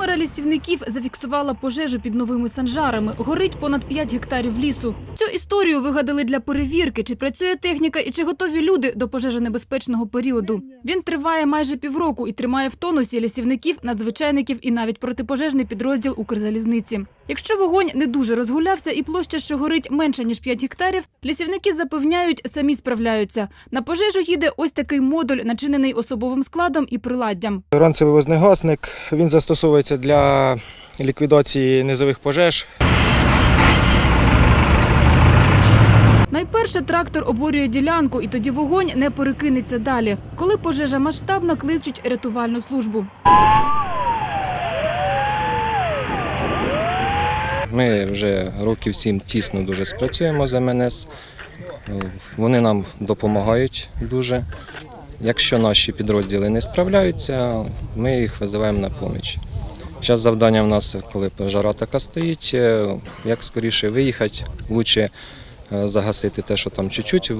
Камера лісівників зафіксувала пожежу під новими санжарами. Горить понад 5 гектарів лісу. Цю історію вигадали для перевірки, чи працює техніка і чи готові люди до пожежонебезпечного періоду. Він триває майже півроку і тримає в тонусі лісівників, надзвичайників і навіть протипожежний підрозділ Укрзалізниці. Якщо вогонь не дуже розгулявся і площа, що горить менше ніж 5 гектарів, лісівники запевняють, самі справляються. На пожежу їде ось такий модуль, начинений особовим складом і приладдям. Ранцевий вогнегасник він застосовується для ліквідації низових пожеж. Найперше трактор оборює ділянку, і тоді вогонь не перекинеться далі. Коли пожежа масштабна, кличуть рятувальну службу. Ми вже років сім тісно дуже спрацюємо з МНС. Вони нам допомагають дуже. Якщо наші підрозділи не справляються, ми їх визиваємо на поміч. Зараз завдання в нас, коли пожара така стоїть, е, як скоріше виїхати, краще загасити те, що там чуть-чуть,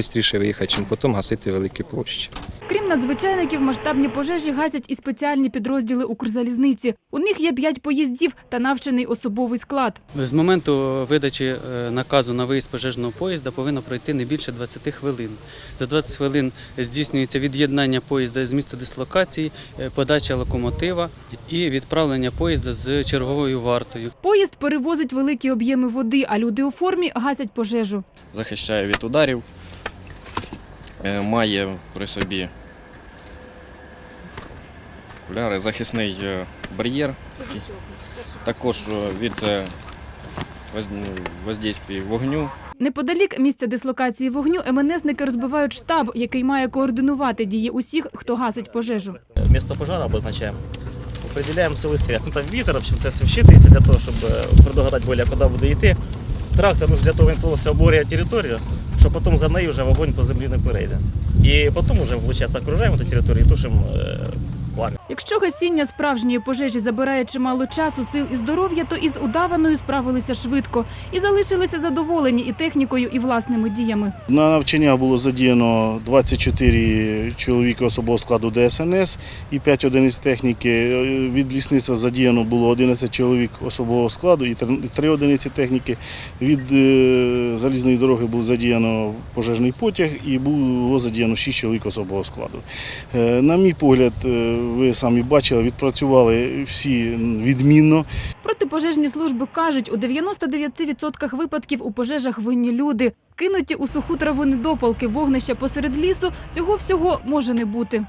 швидше виїхати, чим потім гасити великі площі. Крім надзвичайників, масштабні пожежі гасять і спеціальні підрозділи Укрзалізниці. У них є п'ять поїздів та навчений особовий склад. З моменту видачі е, наказу на виїзд пожежного поїзда повинно пройти не більше 20 хвилин. За 20 хвилин здійснюється від'єднання поїзда з місця дислокації, е, подача локомотива і відправлення поїзда з черговою вартою. Поїзд перевозить великі об'єми води, а люди у формі гасять пожежу. захищає від ударів, е, має при собі окуляри, захисний е, бар'єр. Також е, від е, воздействия вогню. Неподалік місця дислокації вогню МНСники розбивають штаб, який має координувати дії усіх, хто гасить пожежу. Место пожара обозначаем. Определяємо сили средств. Ну, там вітер, в це все вщитується для того, щоб предугадати более, куди буде йти. Трактор нужен для того, він повністю оборює територію, щоб потім за нею вже вогонь по землі не перейде. І потім вже, виходить, окружаємо цю територію і тушимо пламя. Якщо гасіння справжньої пожежі забирає чимало часу, сил і здоров'я, то із удаваною справилися швидко і залишилися задоволені і технікою, і власними діями. На навчання було задіяно 24 чоловіки особового складу ДСНС і 5 одиниць техніки. Від лісництва задіяно було 11 чоловік особового складу і 3 одиниці техніки. Від е, залізної дороги був задіяно пожежний потяг і було задіяно 6 чоловік особового складу. Е, На мій погляд, е, ви самі бачили, відпрацювали всі відмінно. Протипожежні служби кажуть, у 99% випадків у пожежах винні люди. Кинуті у суху траву недопалки, вогнища посеред лісу – цього всього може не бути.